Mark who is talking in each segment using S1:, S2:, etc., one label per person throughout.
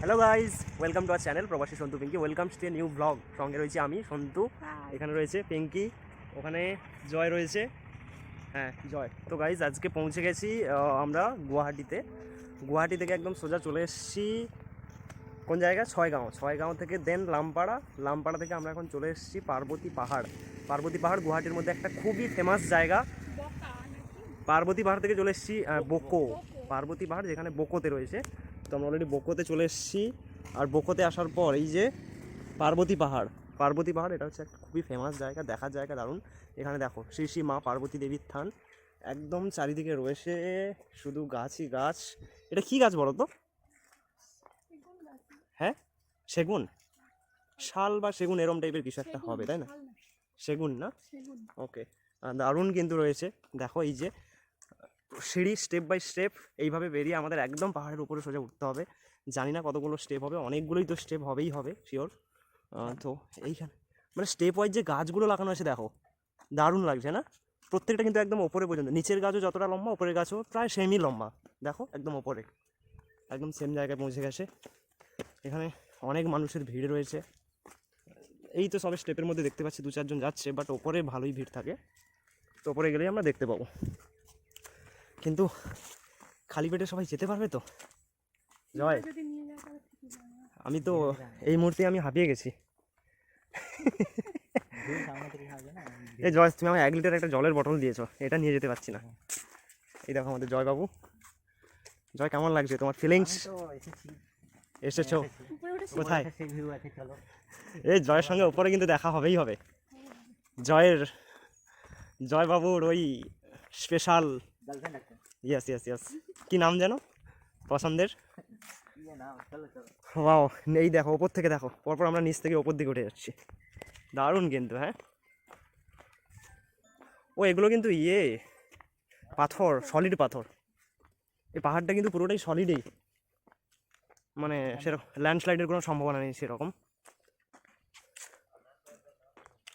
S1: Hello guys welcome to our channel Probashi Santu Pinki welcome to new blog সঙ্গে রয়েছে আমি সন্তু এখানে রয়েছে পিঙ্কি ওখানে জয় রয়েছে। হ্যাঁ জয়। তো গাইজ আজকে পৌঁছে গেছি আমরা গুয়াহাটিতে। গুয়াহাটি থেকে একদম সোজা চলে এসেছি কোন জায়গা? ছয়গাঁও। ছয়গাঁও থেকে দেন লামপাড়া। লামপাড়া থেকে আমরা এখন চলে এসেছি পার্বতী পাহাড়। পার্বতী পাহাড় গুয়াহাটির মধ্যে একটা খুবই ফেমাস জায়গা। পার্বতী পাহাড় থেকে চলে এসেছি বোকো। পার্বতী পাহাড় যেখানে বোকোতে রয়েছে। তো আমরা অলরেডি বোকোতে চলে এসেছি। আর বোকোতে আসার পর এই যে পার্বতী পাহাড় পার্বতী পাহাড় এটা হচ্ছে একটা খুবই ফেমাস জায়গা দেখার জায়গা দারুণ। এখানে দেখো শ্রী শ্রী মা পার্বতী দেবীর থান একদম চারিদিকে রয়েছে শুধু গাছই গাছ। এটা কি গাছ বলো তো হ্যাঁ? সেগুন? শাল বা সেগুন এরম টাইপের কিছু একটা হবে তাই না? সেগুন না? ওকে দারুণ কিন্তু রয়েছে। দেখো এই যে সিঁড়ি স্টেপ বাই স্টেপ এইভাবে বেরিয়ে আমাদের একদম পাহাড়ের উপরে সোজা উঠতে হবে। জানি না কতগুলো স্টেপ হবে অনেকগুলোই তো স্টেপ হবেই হবে শিওর তো এইখানে মানে স্টেপ ওয়াইজ যে গাছগুলো লাগানো আছে দেখো দারুণ লাগছে না? প্রত্যেকটা কিন্তু একদম ওপরে পর্যন্ত নিচের গাছও যতটা লম্বা ওপরের গাছও প্রায় সেমই লম্বা। দেখো একদম ওপরে একদম সেম জায়গায় পৌঁছে গেছে। এখানে অনেক মানুষের ভিড় রয়েছে। এই তো সবে স্টেপের মধ্যে দেখতে পাচ্ছি দু চারজন যাচ্ছে বাট ওপরে ভালোই ভিড় থাকে। তো ওপরে গেলেই আমরা দেখতে পাবো। কিন্তু খালি পেটে সবাই যেতে পারবে তো? জয়। আমি তো এই মুহূর্তে আমি হাঁপিয়ে গেছি। এই জয় তুমি আমার এক লিটার একটা জলের বটল দিয়েছ এটা নিয়ে যেতে পারছি না। এই দেখো আমাদের জয় বাবু জয় কেমন লাগছে তোমার ফিলিংস এসেছ। কোথায়? এই জয়ের সঙ্গে ওপরে কিন্তু দেখা হবেই হবে। জয়ের জয়বাবুর ওই স্পেশাল ইয়েস ইয়েস ইয়েস কি নাম যেন? পছন্দের? ওয়াও এই দেখো ওপর থেকে দেখো। পরপর আমরা নিচ থেকে ওপর দিকে উঠে যাচ্ছি। দারুণ কিন্তু হ্যাঁ? ও এগুলো কিন্তু ইয়ে পাথর সলিড পাথর। এই পাহাড়টা কিন্তু পুরোটাই সলিডই মানে সেরকম ল্যান্ডস্লাইডের কোনো সম্ভাবনা নেই সেরকম।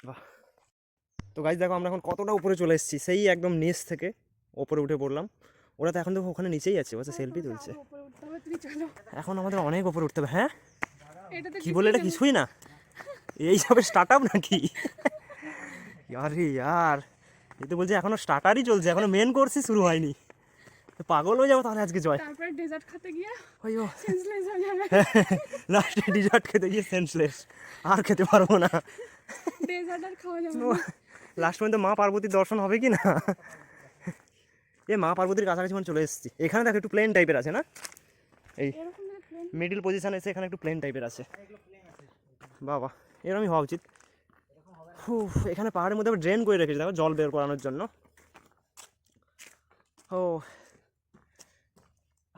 S1: বাহ। তো গাছ দেখো আমরা এখন কতটা উপরে চলে এসেছি সেই একদম নিচ থেকে। ওপরে উঠে পড়লাম। ওরা তো এখন দেখো ওখানে নিচেই আছে বলছে সেলফি তুলছে। এখন আমাদের অনেক উপরে উঠতে হবে হ্যাঁ? কি বলে এটা কিছুই না। এই সবে স্টার্ট আপ নাকি? আরে ইয়ার এই তো বলছে এখনও স্টার্টারই চলছে এখনও মেন কোর্সই শুরু হয়নি। পাগল হয়ে যাব তাহলে আজকে জয়।
S2: তারপরে ডেজার্ট খেতে গিয়ে
S1: ওইও
S2: সেন্সলেস হয়ে যাবে।
S1: লাস্টে ডিজার্ট খেতে গিয়ে সেন্সলেস আর খেতে পারব না।
S2: ডেজার্ট আর খাওয়া যাবে
S1: লাস্ট পর্যন্ত মা পার্বতীর দর্শন হবে কি না? এ মা পার্বতীর কাছাকাছি মানে চলে এসেছি। এখানে দেখো একটু প্লেন টাইপের আছে না? এই মিডিল পজিশন এসে এখানে একটু প্লেন টাইপের আছে। বাবা এরকমই হওয়া উচিত। এখানে পাহাড়ের মধ্যে আবার ড্রেন করে রেখেছি দেখো জল বের করানোর জন্য। ও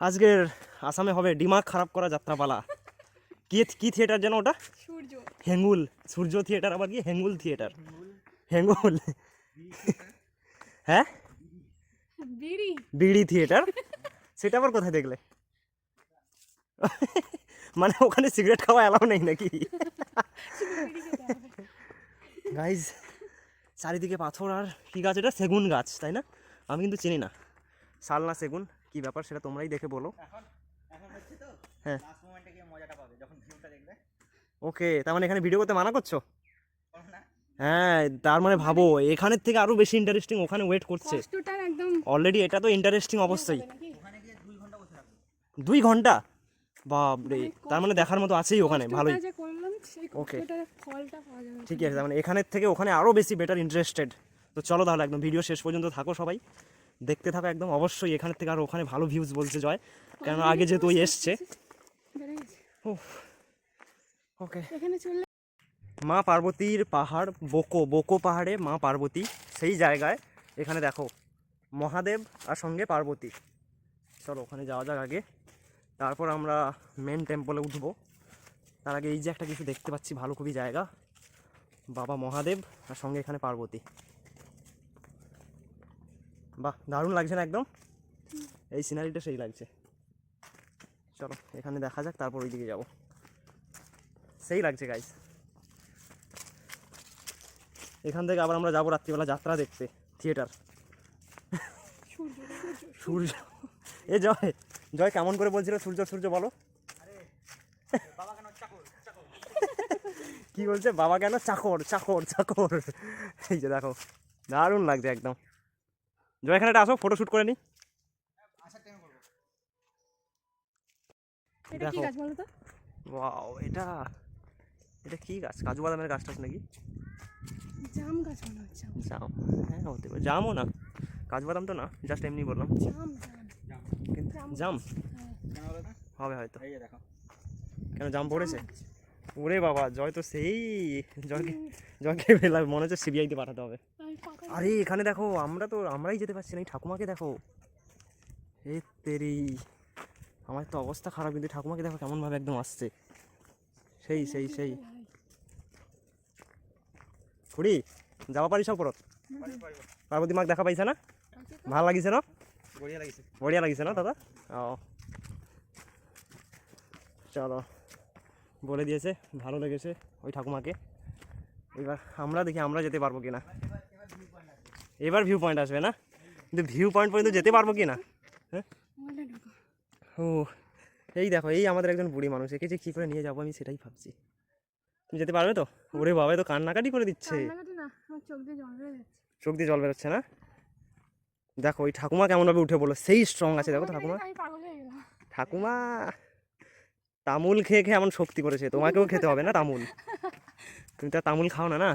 S1: আজকের আসামে হবে ডিমাগ খারাপ করা যাত্রাপালা। কি কি থিয়েটার যেন ওটা?
S2: সূর্য।
S1: হেঙ্গুল সূর্য থিয়েটার আবার কি? হেঙ্গুল থিয়েটার হেঙ্গুল। হ্যাঁ?
S2: বিড়ি
S1: থিয়েটার? সেটা আবার কোথায় দেখলে? মানে ওখানে সিগারেট খাওয়া অ্যালাউ নেই নাকি? গাইজ চারিদিকে পাথর আর কি গাছ? এটা সেগুন গাছ তাই না? আমি কিন্তু চিনি না। শাল না সেগুন কি ব্যাপার সেটা তোমরাই দেখে বলো। হ্যাঁ। ওকে তার মানে এখানে ভিডিও করতে মানা করছ? হ্যাঁ তার মানে ভাবো এখানের থেকে আরও বেশি ইন্টারেস্টিং ওখানে ওয়েট করছে। অলরেডি এটা তো ইন্টারেস্টিং অবশ্যই। দুই ঘণ্টা বাপরে তার মানে দেখার মতো আছেই ওখানে ভালোই।
S2: যাবে।
S1: ঠিক আছে তার মানে এখানের থেকে ওখানে আরও বেশি বেটার ইন্টারেস্টেড তো চলো তাহলে একদম ভিডিও শেষ পর্যন্ত থাকো সবাই। দেখতে থাকো একদম অবশ্যই এখানের থেকে আর ওখানে ভালো ভিউজ বলছে জয়। কেন আগে যেহেতু ওই এসছে। ওকে
S2: এখানে চললে
S1: মা পার্বতীর পাহাড়, বোকো বোকো পাহাড়ে মা পার্বতী, সেই জায়গায়। এখানে দেখো, মহাদেব আর সঙ্গে পার্বতী। চলো, ওখানে যাওয়া যাক আগে। তারপর আমরা মেন টেম্পলে উঠবো। তার আগে এই যে একটা কিছু দেখতে পাচ্ছি ভালো খুবই জায়গা। বাবা মহাদেব আর সঙ্গে এখানে পার্বতী। বাহ, দারুণ লাগছে না একদম? এই সিনারিটা সেই লাগছে। চলো, এখানে দেখা যাক, তারপর ওই দিকে যাব। সেই লাগছে গাইস এখান থেকে আবার আমরা যাব রাত্রিবেলা যাত্রা দেখতে থিয়েটার
S2: সূর্য
S1: এ জয় জয় কেমন করে বলছিল সূর্য সূর্য বলো। কি বলছে? বাবা কেন? চাকর চাকর চাকর। এই যে দেখো দারুণ লাগছে একদম। জয় এখানে আসো ফটো শ্যুট করে নি।
S2: এটা কি
S1: দেখো।
S2: গাছ
S1: এটা এটা কি গাছ? কাজু বাদামের গাছটা নাকি?
S2: জাম গাছ মনে হচ্ছে
S1: জাম হ্যাঁ হতে পারে। জামও না কাজু বাদাম তো না জাস্ট এমনি বললাম।
S2: জাম জাম।
S1: কিন্তু
S2: জাম
S1: জাম?
S2: হ্যাঁ।
S1: হবে হয়তো।
S3: দেখো।
S1: কেন জাম পড়েছে? ওরে বাবা জয় তো সেই। জয়কে জয়কে বেলা মনে হচ্ছে সিবিআইতে পাঠাতে হবে। আরে এখানে দেখো আমরা তো আমরাই যেতে পারছি না এই ঠাকুমাকে দেখো। এ তেরি আমার তো অবস্থা খারাপ কিন্তু ঠাকুমাকে দেখো কেমন ভাবে একদম আসছে। সেই সেই সেই। খুড়ি যাব পারি সব পরত পার্বতী মাক দেখা পাইছে না? ভালো লাগিছে ন?
S3: বঢ়িয়া লাগিছে।
S1: বঢ়িয়া লাগিছে না দাদা? ও চলো বলে দিয়েছে ভালো লেগেছে ওই ঠাকুমাকে। এবার আমরা দেখি আমরা যেতে পারব কিনা? এবার ভিউ পয়েন্ট আসবে না? কিন্তু ভিউ পয়েন্ট পর্যন্ত যেতে পারব কি না হ্যাঁ ও এই দেখো এই আমাদের একজন বুড়ি মানুষ একে যে কী করে নিয়ে যাব আমি সেটাই ভাবছি। তুমি যেতে পারবে তো? ওরে বাবা তো কান্নাকাটি করে দিচ্ছে।
S2: চোখ দিয়ে জল
S1: বেরোচ্ছে না? দেখো ওই ঠাকুমা কেমনভাবে উঠে বলল সেই স্ট্রং আছে দেখো ঠাকুমা। ঠাকুমা তামুল খেয়ে খেয়ে এমন শক্তি করেছে। তোমাকেও খেতে হবে না তামুল? তুমি তো তামুল খাও না না?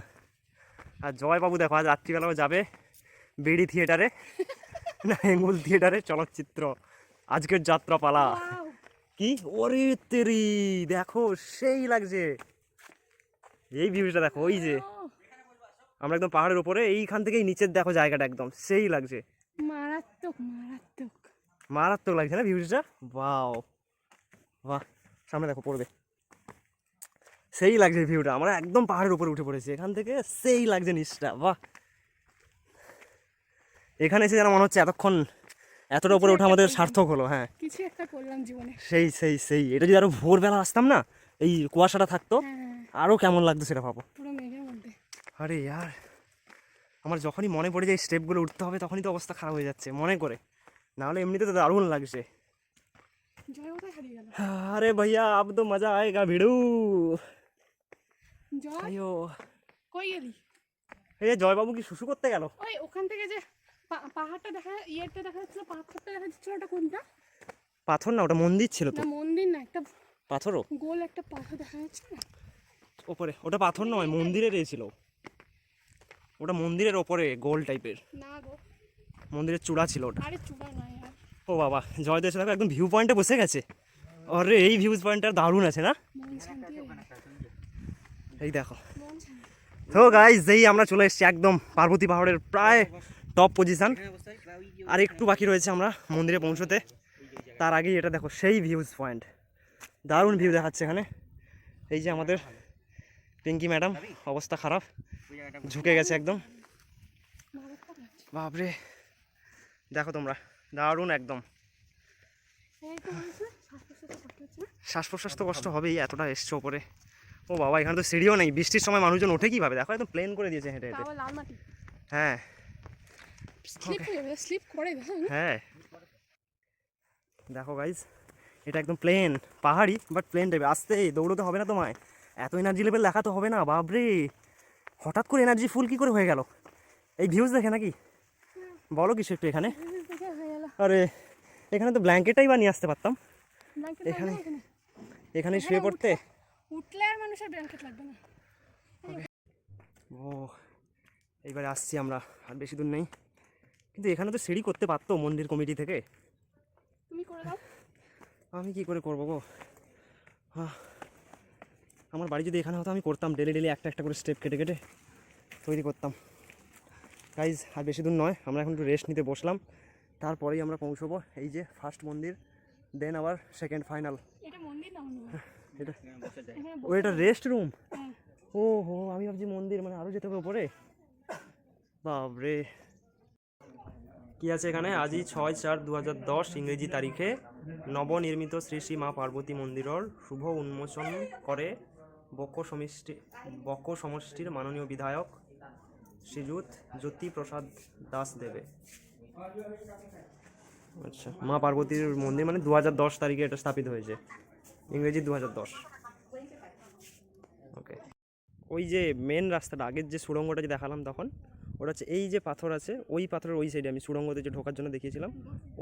S1: আর জয়বাবু দেখো আজ রাত্রিবেলাও যাবে বেড়ি থিয়েটারে না হেঙ্গুল থিয়েটারে চলচ্চিত্র। আজকের যাত্রাপালা! কি? ওরে তেরি! দেখো সেই লাগছে। এই ভিউটা দেখো ওই যে। আমরা একদম পাহাড়ের উপরে এইখান থেকেই নিচের দেখো জায়গাটা একদম সেই লাগছে।
S2: মারাত্মক মারাত্মক।
S1: মারাত্মক লাগছে না ভিউজটা বাও বাহ সামনে দেখো পড়বে। সেই লাগছে ভিউটা আমরা একদম পাহাড়ের উপরে উঠে পড়েছি এখান থেকে সেই লাগছে নিচটা বাহ। এখানে এসে যেন মনে হচ্ছে এতক্ষণ এতটা উপরে ওঠা আমাদের সার্থক হলো হ্যাঁ।
S2: কিছু একটা করলাম জীবনে।
S1: সেই সেই সেই এটা যদি আরও ভোরবেলা আসতাম না এই কুয়াশাটা থাকতো
S2: হ্যাঁ।
S1: আরও কেমন লাগতো সেটা ভাবো। আরে ইয়ার আমার যখনই মনে পড়ে যায় এই স্টেপগুলো উঠতে হবে তখনই তো অবস্থা খারাপ হয়ে যাচ্ছে মনে করে। নাহলে এমনিতে তো দারুণ লাগছে। আরে ভাইয়া আব তো মজা আয়েগা
S2: ভিড়ু।
S1: আয়ো
S2: কই গেলি?
S1: এই জয়বাবু কি শুশু করতে গেল?
S2: ওই ওখান থেকে যে পাহাড়টা দেখা ইয়েটা দেখা পাথরটা দেখা ওটা কোনটা?
S1: পাথর না ওটা মন্দির ছিল তো।
S2: মন্দির না একটা
S1: পাথরও?
S2: গোল একটা পাথর দেখা যাচ্ছে না?
S1: ওপরে। ওটা পাথর নয় মন্দিরের এ ছিল। ওটা মন্দিরের ওপরে গোল টাইপের।
S2: না গো।
S1: মন্দিরের চূড়া ছিল ওটা।
S2: আরে চূড়া নয়
S1: ও বাবা জয় দেশে দেখো একদম ভিউ পয়েন্টে বসে গেছে। আরে এই ভিউ পয়েন্টটা দারুণ আছে না। এই দেখো। তো গাইজ যেই আমরা চলে এসেছি একদম পার্বতী পাহাড়ের প্রায় টপ পজিশন আর একটু বাকি রয়েছে আমরা মন্দিরে পৌঁছতে। তার আগেই এটা দেখো সেই ভিউজ পয়েন্ট দারুণ ভিউ দেখাচ্ছে এখানে। এই যে আমাদের পিঙ্কি ম্যাডাম অবস্থা খারাপ। ঝুঁকে গেছে একদম। বাপরে দেখো তোমরা দারুণ একদম।
S2: এই তো বলছে শ্বাস প্রশ্বাসে
S1: তো কষ্ট হবেই এতটা এসছে ওপরে। ও বাবা এখানে তো সিঁড়িও নেই। বৃষ্টির সময় মানুষজন ওঠে কীভাবে? দেখো একদম প্লেন করে দিয়েছে হেঁটে হেঁটে।
S2: তাও লাল মাটি।
S1: হ্যাঁ।
S2: স্লিপ হয়ে যাবে স্লিপ করে দাও।
S1: হ্যাঁ। দেখো গাইজ এটা একদম প্লেন পাহাড়ি বাট প্লেন টাইপের আসতে দৌড়োতে হবে না তোমায়। এত এনার্জি লেভেল দেখা তো হবে না বাপরে। হঠাৎ করে এনার্জি ফুল কি করে হয়ে গেল? এই ভিউজ দেখে নাকি? বলো কিছু একটু এখানে।
S2: হয়ে
S1: আরে এখানে তো ব্ল্যাঙ্কেটটাই বা নিয়ে আসতে পারতাম। এখানে-
S2: এখানে।
S1: শুয়ে পড়তে?
S2: উঠলে আর মানুষের ব্ল্যাঙ্কেট লাগবে না।
S1: ও এইবারে আসছি আমরা আর বেশি দূর নেই। কিন্তু এখানে তো সিঁড়ি করতে পারতো মন্দির কমিটি থেকে।
S2: তুমি করে দাও।
S1: আমি কি করে করব গো? আহ, আমার বাড়ি যদি এখানে হতো আমি করতাম ডেলি ডেলি একটা একটা করে স্টেপ কেটে কেটে তৈরি করতাম। গাইজ আর বেশি দূর নয় আমরা এখন একটু রেস্ট নিতে বসলাম। তারপরেই আমরা পৌঁছবো এই যে ফার্স্ট মন্দির দেন আবার সেকেন্ড ফাইনাল
S2: এটা
S1: ও এটা রেস্ট রুম। ও হো আমি ভাবছি মন্দির মানে আরও যেতে হবে উপরে। বাপরে। কি আছে এখানে? আজই ছয় চার দু হাজার দশ ইংরেজি তারিখে নবনির্মিত শ্রী শ্রী মা পার্বতী মন্দিরর শুভ উন্মোচন করে বক্ষ সমষ্টি বক্ষ সমষ্টির মাননীয় বিধায়ক শ্রীযুত জ্যোতি প্রসাদ দাস দেবে আচ্ছা মা পার্বতীর মন্দির মানে দু হাজার দশ তারিখে এটা স্থাপিত হয়েছে। ইংরেজি দু হাজার দশ। ওকে ওই যে মেন রাস্তাটা, আগের যে সুড়ঙ্গটা যে দেখালাম তখন, ওটা হচ্ছে এই যে পাথর আছে, ওই পাথরের ওই সাইডে আমি সুড়ঙ্গতে যে ঢোকার জন্য দেখিয়েছিলাম,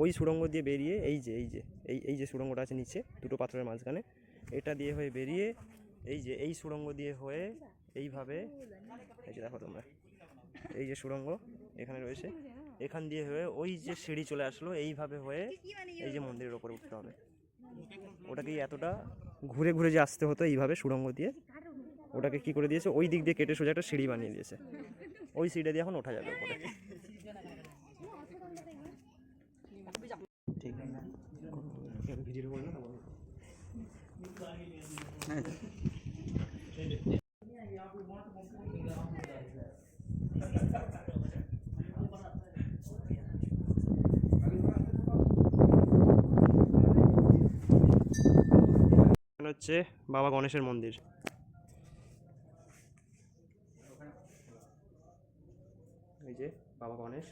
S1: ওই সুড়ঙ্গ দিয়ে বেরিয়ে এই যে এই যে, এই এই যে সুড়ঙ্গটা আছে নিচে, দুটো পাথরের মাঝখানে, এটা দিয়ে হয়ে বেরিয়ে এই যে এই সুড়ঙ্গ দিয়ে হয়ে এইভাবে এই যে দেখো তোমরা। এই যে সুড়ঙ্গ এখানে রয়েছে। এখান দিয়ে হয়ে ওই যে সিঁড়ি চলে আসলো এইভাবে হয়ে এই যে মন্দিরের ওপরে উঠতে হবে। ওটাকে এতটা ঘুরে ঘুরে যে আসতে হতো এইভাবে সুড়ঙ্গ দিয়ে ওটাকে কি করে দিয়েছে? ওই দিক দিয়ে কেটে সোজা একটা সিঁড়ি বানিয়ে দিয়েছে। ওই সিঁড়ি দিয়ে এখন ওঠা যাবে ওপরে ঠিক না এখানে হচ্ছে বাবা গণেশের মন্দির। এই যে বাবা গণেশ।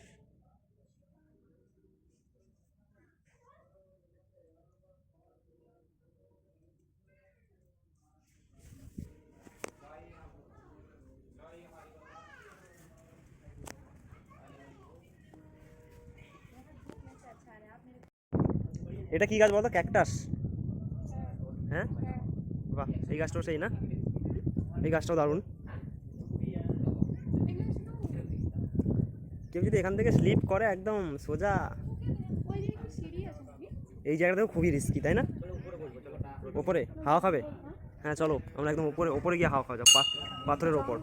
S1: এটা কি গাছ বলতো? ক্যাকটাস। হ্যাঁ। বাহ এই গাছটাও সেই না? এই গাছটাও দারুণ। কেউ যদি এখান থেকে স্লিপ করে একদম সোজা? এই জায়গাটাও খুবই রিস্কি তাই না? ওপরে হাওয়া খাবে? হ্যাঁ চলো আমরা একদম উপরে ওপরে গিয়ে হাওয়া খাওয়া যাক পাথরের ওপর।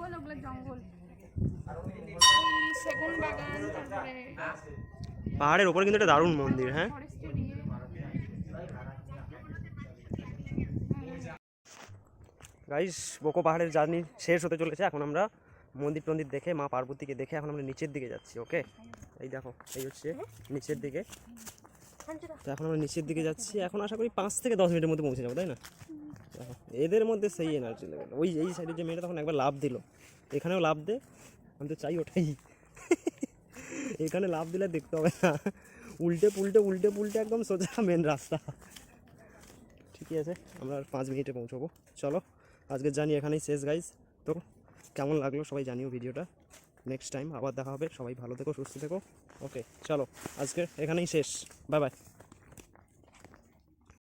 S1: পাহাড়ের ওপরে কিন্তু একটা দারুণ মন্দির হ্যাঁ
S2: ফরেস্টের ইয়ে
S1: গাইস বোকো পাহাড়ের জার্নি শেষ হতে চলেছে। এখন আমরা মন্দির টন্দির দেখে মা পার্বতীকে দেখে এখন আমরা নিচের দিকে যাচ্ছি ওকে এই দেখো, এই হচ্ছে নিচের দিকে। তো এখন আমরা নিচের দিকে যাচ্ছি। এখন আশা করি পাঁচ থেকে দশ মিনিটের মধ্যে পৌঁছে যাব, তাই না? এদের মধ্যে সেই এনার্জি লেভেল ওই, এই সাইডে যে মেয়েটা তখন একবার লাভ দিল। এখানেও লাভ দে। আমি তো চাই ওটাই। এখানে লাভ দিলে দেখতে হবে না। উল্টে পুল্টে উল্টে পুল্টে একদম সোজা মেন রাস্তা। ঠিকই আছে, আমরা পাঁচ মিনিটে পৌঁছবো। চলো। আজকের জানি এখানেই শেষ গাইজ তো কেমন লাগল সবাই জানিও ভিডিওটা। নেক্সট টাইম আবার দেখা হবে। সবাই ভালো থেকো, সুস্থ থেকো। ওকে চলো, আজকে এখানেই শেষ। Bye bye